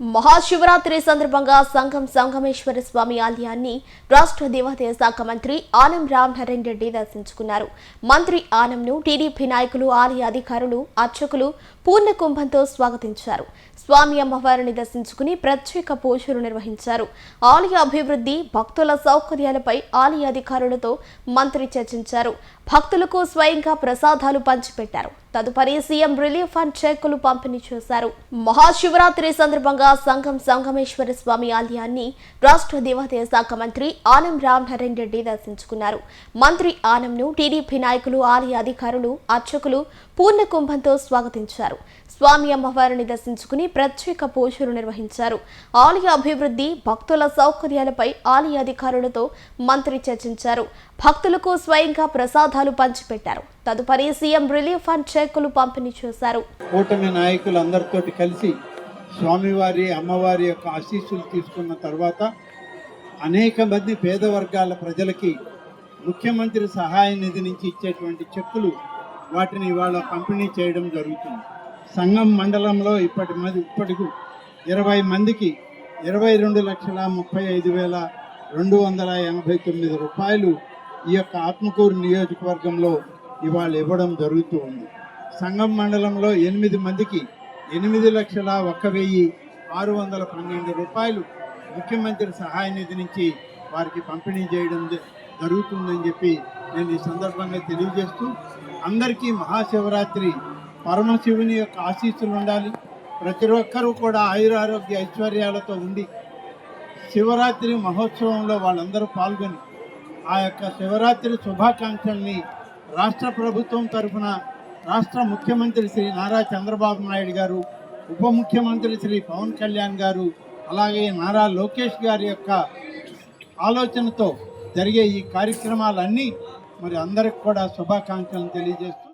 మహాశివరాత్రి సందర్భంగా సంఘం సంగమేశ్వర స్వామి ఆలయాన్ని రాష్ట్ర దేవాదాయ శాఖ మంత్రి ఆనం రామనారాయణ రెడ్డి దర్శించుకున్నారు. మంత్రి ఆనంను టీడీపీ నాయకులు ఆలయ అధికారులు అర్చకులు పూర్ణ కుంభంతో స్వాగతించారు. స్వామి అమ్మవారిని దర్శించుకుని ప్రత్యేక పూజలు నిర్వహించారు. ఆలయ అభివృద్ధి భక్తుల సౌకర్యాలపై ఆలయ అధికారులతో మంత్రి చర్చించారు. భక్తులకు స్వయంగా ప్రసాదాలు పంచిపెట్టారు. తదుపరి సీఎం రిలీఫ్ ఫండ్ చెక్కులు పంపిణీ చేశారు. మహాశివరాత్రి సందర్భంగా సంఘం సంగమేశ్వర స్వామి ఆలయాన్ని రాష్ట్ర దేవాదాయ శాఖ మంత్రి ఆనం రామనారాయణ రెడ్డి దర్శించుకున్నారు. మంత్రి ఆనంను టీడీపీ నాయకులు ఆలయ అధికారులు అర్చకులు పూర్ణ కుంభంతో స్వాగతించారు. స్వామి అమ్మవారిని దర్శించుకుని ప్రత్యేక పూజలు నిర్వహించారు. ఆలయ అభివృద్ధి భక్తుల సౌకర్యాలపై ఆలయ అధికారులతో మంత్రి చర్చించారు. భక్తులకు స్వయంగా ప్రసాదాలు పంచిపెట్టారు. తదుపరి సీఎం రిలీఫ్ ఫండ్ చెక్కులు పంపిణీ చేశారు. కూటమి నాయకులందరితో కలిసి స్వామివారి అమ్మవారి యొక్క ఆశీస్సులు తీసుకున్న తర్వాత అనేక మంది పేద వర్గాల ప్రజలకి ముఖ్యమంత్రి సహాయ నిధి నుంచి ఇచ్చేటువంటి చెక్కులు వాటిని ఇవాళ పంపిణీ చేయడం జరుగుతుంది. సంఘం మండలంలో ఇప్పటి మంది ఇప్పటికు ఇరవై మందికి ఇరవై రెండు లక్షల ముప్పై ఐదు వేల రెండు వందల ఎనభై తొమ్మిది రూపాయలు ఈ యొక్క ఆత్మకూరు నియోజకవర్గంలో ఇవాళ ఇవ్వడం జరుగుతూ ఉంది. సంఘం మండలంలో ఎనిమిది మందికి ఎనిమిది లక్షల ఒక్క వెయ్యి ఆరు వందల పన్నెండు రూపాయలు ముఖ్యమంత్రి సహాయ నిధి నుంచి వారికి పంపిణీ చేయడం జరుగుతుందని చెప్పి నేను ఈ సందర్భంగా తెలియజేస్తూ అందరికీ మహాశివరాత్రి. పరమశివుని యొక్క ఆశీస్సులు ఉండాలి. ప్రతి ఒక్కరూ కూడా ఆయురారోగ్య ఐశ్వర్యాలతో ఉండి శివరాత్రి మహోత్సవంలో వాళ్ళందరూ పాల్గొని ఆ యొక్క శివరాత్రి శుభాకాంక్షల్ని రాష్ట్ర ప్రభుత్వం తరఫున రాష్ట్ర ముఖ్యమంత్రి శ్రీ నారా చంద్రబాబు నాయుడు గారు ఉప ముఖ్యమంత్రి శ్రీ పవన్ కళ్యాణ్ గారు అలాగే నారా లోకేష్ గారి యొక్క ఆలోచనతో జరిగే ఈ కార్యక్రమాలన్నీ మరి అందరికి కూడా శుభాకాంక్షలు తెలియజేస్తూ